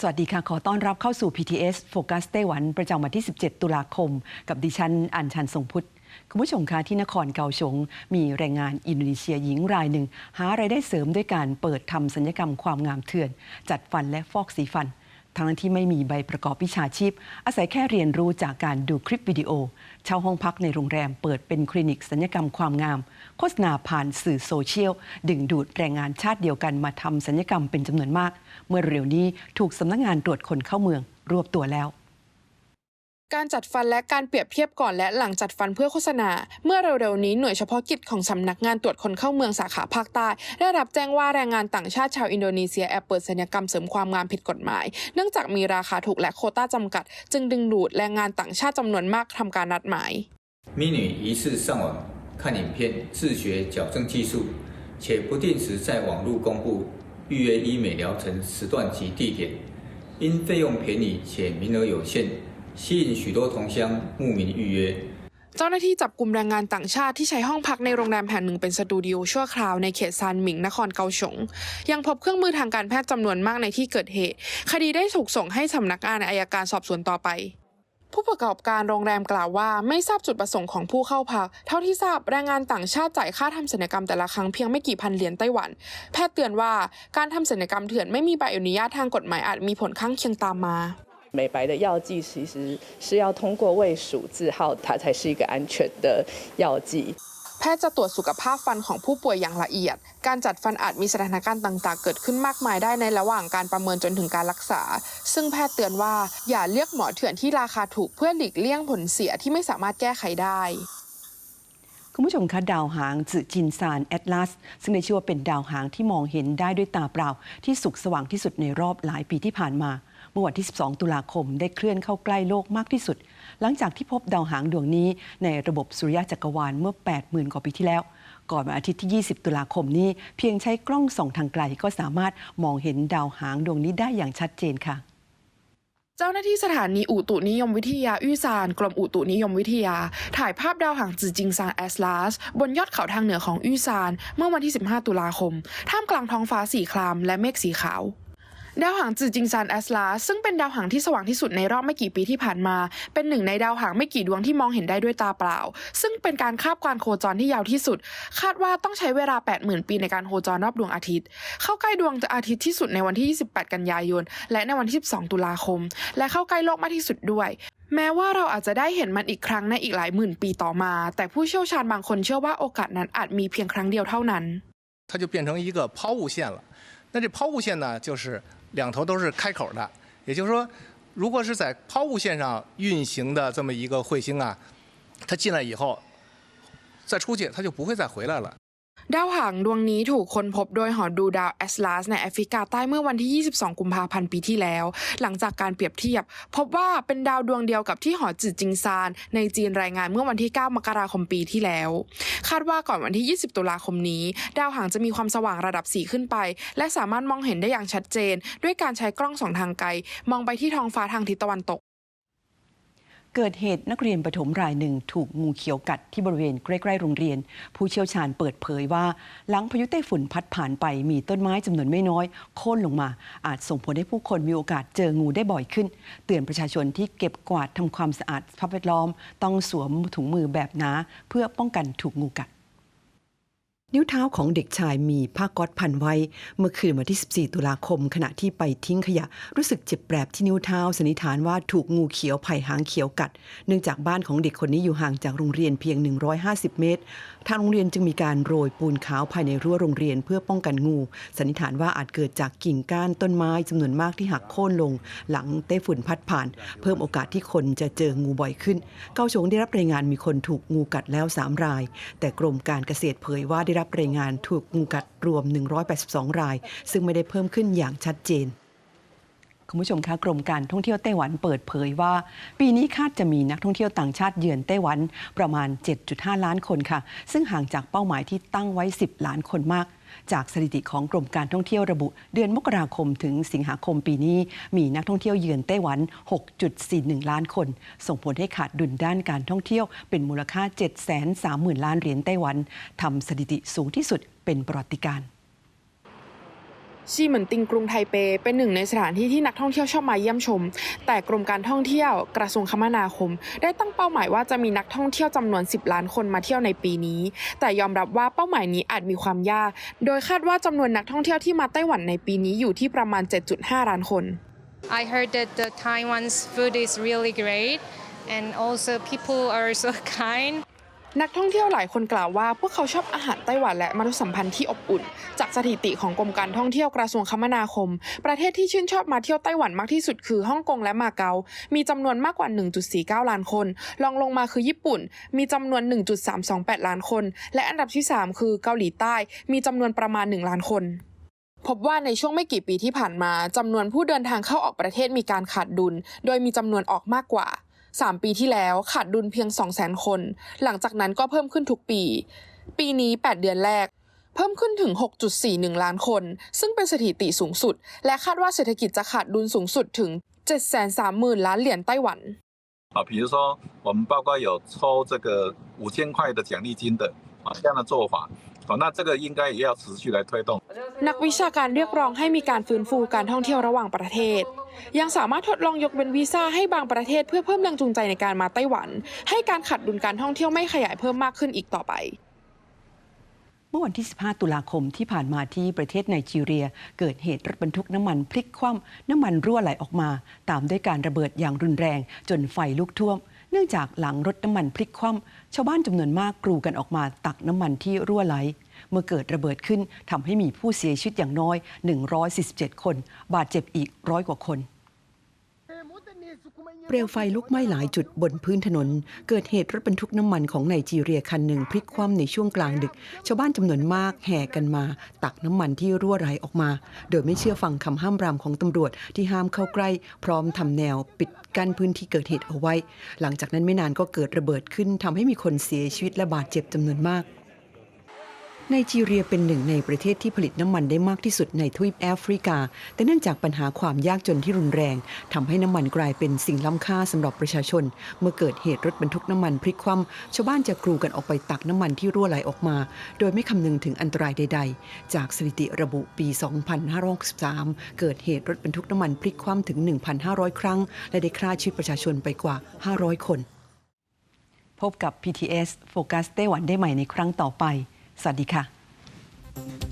สวัสดีค่ะ ขอต้อนรับเข้าสู่ PTS Focus ไต้หวัน ประจำวันที่ 17 ตุลาคม กับดิฉัน อัญชันทรงพุทธ คุณผู้ชมคะที่นครเกาสงมีแรงงานอินโดนีเซียหญิงรายหนึ่ง หารายได้เสริมด้วยการเปิดทำสัญญกรรมความงามเถื่อน จัดฟันและฟอกสีฟัน ทั้งที่ไม่มีใบประกอบวิชาชีพ อาศัยแค่เรียนรู้จากการดูคลิปวิดีโอ เช่าห้องพักในโรงแรมเปิดเป็นคลินิกสัญญกรรมความงาม โฆษณาผ่านสื่อโซเชียล ดึงดูดแรงงานชาติเดียวกันมาทำสัญญกรรมเป็นจำนวนมาก เมื่อเร็วนี้ถูกสำนักงานตรวจคนเข้าเมือง รวบตัวแล้ว การจัดฟันและการเปรียบเทียบก่อนและหลังจัดฟันเพื่อโฆษณา เมื่อเร็วๆนี้หน่วยเฉพาะกิจของสำนักงานตรวจคนเข้าเมืองสาขาภาคใต้ ได้รับแจ้งว่าแรงงานต่างชาติชาวอินโดนีเซียแอบเปิดศัลยกรรมเสริมความงามผิดกฎหมาย เนื่องจากมีราคาถูกและโควต้าจำกัด จึงดึงดูดแรงงานต่างชาติจำนวนมากทำการนัดหมาย 咪女疑似上网看影片自学矫正技术，且不定时在网络公布预约医美疗程时段及地点，因费用便宜且名额有限， 吸引许多同乡慕名预约。 เจ้าหน้าที่จับกลุ่มแรงงานต่างชาติที่ใช้ห้องพักในโรงแรมแห่งหนึ่งเป็นสตูดิโอชั่วคราวในเขตซานหมิงนครเกาสง ยังพบเครื่องมือทางการแพทย์จำนวนมากในที่เกิดเหตุ คดีได้ถูกส่งให้สำนักงานอายการสอบสวนต่อไป ผู้ประกอบการโรงแรมกล่าวว่าไม่ทราบจุดประสงค์ของผู้เข้าพัก เท่าที่ทราบแรงงานต่างชาติจ่ายค่าทำศัลยกรรมแต่ละครั้งเพียงไม่กี่พันเหรียญไต้หวัน แพทย์เตือนว่าการทำศัลยกรรมเถื่อนไม่มีใบอนุญาตทางกฎหมายอาจมีผลข้างเคียงตามมา 美白的药剂其实是要通过胃属字号，它才是一个安全的药剂。 แพทย์จะตรวจสุขภาพฟันของผู้ป่วยอย่างละเอียด การจัดฟันอาจมีสถานการณ์ต่างๆ เกิดขึ้นมากมายได้ในระหว่างการประเมินจนถึงการรักษา ซึ่งแพทย์เตือนว่าอย่าเลือกหมอเถื่อนที่ราคาถูกเพื่อหลีกเลี่ยงผลเสียที่ไม่สามารถแก้ไขได้ คุณผู้ชมคะดาวหางจือจินซานแอตลาสซึ่งได้ชื่อว่าเป็นดาวหางที่มองเห็นได้ด้วยตาเปล่า ที่สุกสว่างที่สุดในรอบหลายปีที่ผ่านมา เมื่อวันที่ 12 ตุลาคมได้เคลื่อนเข้าใกล้โลกมากที่สุด หลังจากที่พบดาวหางดวงนี้ในระบบสุริยะจักรวาลเมื่อ 80,000 กว่าปีที่แล้ว ก่อนวันอาทิตย์ที่ 20 ตุลาคมนี้ เพียงใช้กล้องส่องทางไกลก็สามารถมองเห็นดาวหางดวงนี้ได้อย่างชัดเจนค่ะเจ้าหน้าที่สถานีอุตุนิยมวิทยาอื้อซานกรมอุตุนิยมวิทยา ถ่ายภาพดาวหางจือจิงซานแอสลาสบนยอดเขาทางเหนือของอื้อซาน เมื่อวันที่ 15 ตุลาคม ท่ามกลางท้องฟ้าสีครามและเมฆสีขาว ดาวหางจือจิงซานแอสลาซึ่งเป็นดาวหางที่สว่างที่สุดในรอบไม่กี่ปีที่ผ่านมา เป็นหนึ่งในดาวหางไม่กี่ดวงที่มองเห็นได้ด้วยตาเปล่า ซึ่งเป็นการคาบการโคจรที่ยาวที่สุด คาดว่าต้องใช้เวลา 80,000 ปีในการโคจรรอบดวงอาทิตย์ เข้าใกล้ดวงอาทิตย์ที่สุดในวันที่ 28 กันยายน และในวันที่ 12 ตุลาคม และเข้าใกล้โลกมากที่สุดด้วยแม้ว่าเราอาจจะได้เห็นมันอีกครั้งในอีกหลายหมื่นปีต่อมา แต่ผู้เชี่ยวชาญบางคนเชื่อว่าโอกาสนั้นอาจมีเพียงครั้งเดียวเท่านั้น它就变成一个抛物线了。那这抛物线呢，就是两头都是开口的，也就是说，如果是在抛物线上运行的这么一个彗星啊，它进来以后，再出去它就不会再回来了。 ดาวหางดวงนี้ถูกค้นพบโดยหอดูดาวแอสลาสในแอฟริกาใต้เมื่อวันที่ 22 กุมภาพันธ์ปีที่แล้ว หลังจากการเปรียบเทียบ พบว่าเป็นดาวดวงเดียวกับที่หอจือจิงซานในจีนรายงานเมื่อวันที่ 9 มกราคมปีที่แล้ว คาดว่าก่อนวันที่ 20 ตุลาคมนี้ ดาวหางจะมีความสว่างระดับ 4 ขึ้นไป และสามารถมองเห็นได้อย่างชัดเจน ด้วยการใช้กล้องสองทางไกล มองไปที่ท้องฟ้าทางทิศตะวันตก เกิดเหตุนักเรียนประถมรายหนึ่งถูกงูเขียวกัดที่บริเวณใกล้ๆโรงเรียน ผู้เชี่ยวชาญเปิดเผยว่า หลังพายุไต้ฝุ่นพัดผ่านไปมีต้นไม้จำนวนไม่น้อยโค่นลงมา อาจส่งผลให้ผู้คนมีโอกาสเจองูได้บ่อยขึ้น เตือนประชาชนที่เก็บกวาดทำความสะอาดสภาพแวดล้อม ต้องสวมถุงมือแบบหนาเพื่อป้องกันถูกงูกัด นิ้วเท้าของเด็กชายมีผ้าก๊อตพันไว้ เมื่อคืนวันที่ 14 ตุลาคม ขณะที่ไปทิ้งขยะ รู้สึกเจ็บแปรบที่นิ้วเท้าสันนิษฐานว่าถูกงูเขียวไผ่หางเขียวกัด เนื่องจากบ้านของเด็กคนนี้อยู่ห่างจากโรงเรียนเพียง 150 เมตร ทางโรงเรียนจึงมีการโรยปูนขาวภายในรั้วโรงเรียนเพื่อป้องกันงู สันนิษฐานว่าอาจเกิดจากกิ่งก้านต้นไม้จำนวนมากที่หักโค่นลง หลังไต้ฝุ่นพัดผ่าน เพิ่มโอกาสที่คนจะเจองูบ่อยขึ้น เกาสงได้รับรายงานมีคนถูกงูกัดแล้ว3ราย แต่กรมการเกษตรเผยว่าได้รับรายงานถูกงูกัดรวม 182 ราย ซึ่งไม่ได้เพิ่มขึ้นอย่างชัดเจน คุณผู้ชมคะกรมการท่องเที่ยวไต้หวันเปิดเผยว่า ปีนี้คาดจะมีนักท่องเที่ยวต่างชาติเยือนไต้หวันประมาณ 7.5 ล้านคนค่ะ ซึ่งห่างจากเป้าหมายที่ตั้งไว้ 10 ล้านคนมาก จากสถิติของกรมการท่องเที่ยวระบุ เดือนมกราคมถึงสิงหาคมปีนี้ มีนักท่องเที่ยวเยือนไต้หวัน 6.41 ล้านคน ส่งผลให้ขาดดุลด้านการท่องเที่ยวเป็นมูลค่า 730,000 ล้านเหรียญไต้หวันทำสถิติสูงที่สุดเป็นประวัติการณ์ ซีเหมินติงกรุงไทเป เป็นหนึ่งในสถานที่ที่นักท่องเที่ยวชอบมาเยี่ยมชม แต่กรมการท่องเที่ยวกระทรวงคมนาคม ได้ตั้งเป้าหมายว่าจะมีนักท่องเที่ยวจำนวน 10 ล้านคนมาเที่ยวในปีนี้ แต่ยอมรับว่าเป้าหมายนี้อาจมีความยาก โดยคาดว่าจำนวนนักท่องเที่ยวที่มาไต้หวันในปีนี้อยู่ที่ประมาณ 7.5 ล้านคน I heard that the Taiwan's food is really great and also people are so kind. นักท่องเที่ยวหลายคนกล่าวว่าพวกเขาชอบอาหารไต้หวันและมนุษยสัมพันธ์ที่อบอุ่น จากสถิติของกรมการท่องเที่ยวกระทรวงคมนาคม ประเทศที่ชื่นชอบมาเที่ยวไต้หวันมากที่สุดคือฮ่องกงและมาเก๊ามีจำนวนมากกว่า 1.49 ล้านคนรองลงมาคือญี่ปุ่น มีจำนวน 1.328 ล้านคน และอันดับที่ 3 คือเกาหลีใต้ มีจำนวนประมาณ 1 ล้านคนพบว่าในช่วงไม่กี่ปีที่ผ่านมาจำนวนผู้เดินทางเข้าออกประเทศมีการขาดดุล โดยมีจำนวนออกมากกว่า 3 ปีที่แล้วขาดดุลเพียง 200,000 คน หลังจากนั้นก็เพิ่มขึ้นทุกปี ปีนี้ 8 เดือนแรก เพิ่มขึ้นถึง 6.41 ล้านคน ซึ่งเป็นสถิติสูงสุด และคาดว่าเศรษฐกิจจะขาดดุลสูงสุดถึง 730,000 ล้านเหรียญไต้หวัน 啊，比如说我们包括有抽这个五千块的奖励金的啊这样的做法，哦，那这个应该也要持续来推动。 นักวิชาการเรียกร้องให้มีการฟื้นฟูการท่องเที่ยวระหว่างประเทศ ยังสามารถทดลองยกเว้นวีซ่าให้บางประเทศเพื่อเพิ่มแรงจูงใจในการมาไต้หวัน ให้การขัดดุลการท่องเที่ยวไม่ขยายเพิ่มมากขึ้นอีกต่อไปเมื่อวันที่ 15 ตุลาคมที่ผ่านมาที่ประเทศไนจีเรีย เกิดเหตุรถบรรทุกน้ำมันพลิกคว่ำน้ำมันรั่วไหลออกมา ตามด้วยการระเบิดอย่างรุนแรง จนไฟลุกท่วม เนื่องจากหลังรถน้ำมันพลิกคว่ำชาวบ้านจำนวนมากกรูกันออกมาตักน้ำมันที่รั่วไหล เมื่อเกิดระเบิดขึ้นทำให้มีผู้เสียชีวิตอย่างน้อย 147 คน บาดเจ็บอีกร้อยกว่าคนเปลวไฟลุกไหม้หลายจุดบนพื้นถนน เกิดเหตุรถบรรทุกน้ำมันของไนจีเรียคันหนึ่งพลิกคว่ำในช่วงกลางดึก ชาวบ้านจำนวนมากแห่กันมา ตักน้ำมันที่รั่วไหลออกมา โดยไม่เชื่อฟังคำห้ามปรามของตำรวจที่ห้ามเข้าใกล้ พร้อมทำแนวปิดกั้นพื้นที่เกิดเหตุเอาไว้ หลังจากนั้นไม่นานก็เกิดระเบิดขึ้นทำให้มีคนเสียชีวิตและบาดเจ็บจำนวนมาก ไนจีเรียเป็นหนึ่งในประเทศที่ผลิตน้ำมันได้มากที่สุดในทวีปแอฟริกา แต่เนื่องจากปัญหาความยากจนที่รุนแรงทำให้น้ำมันกลายเป็นสิ่งล้ำค่าสำหรับประชาชน เมื่อเกิดเหตุรถบรรทุกน้ำมันพลิกคว่ำชาวบ้านจะกรูกันออกไปตักน้ำมันที่รั่วไหลออกมา โดยไม่คำนึงถึงอันตรายใด ๆ จากสถิติระบุปี 2563 เกิดเหตุรถบรรทุกน้ำมันพลิกคว่ำถึง 1,500 ครั้ง และได้ฆ่าชีวิตประชาชนไปกว่า 500 คน พบกับ PTS โฟกัสไต้หวันได้ใหม่ในครั้งต่อไป สวัสดีค่ะ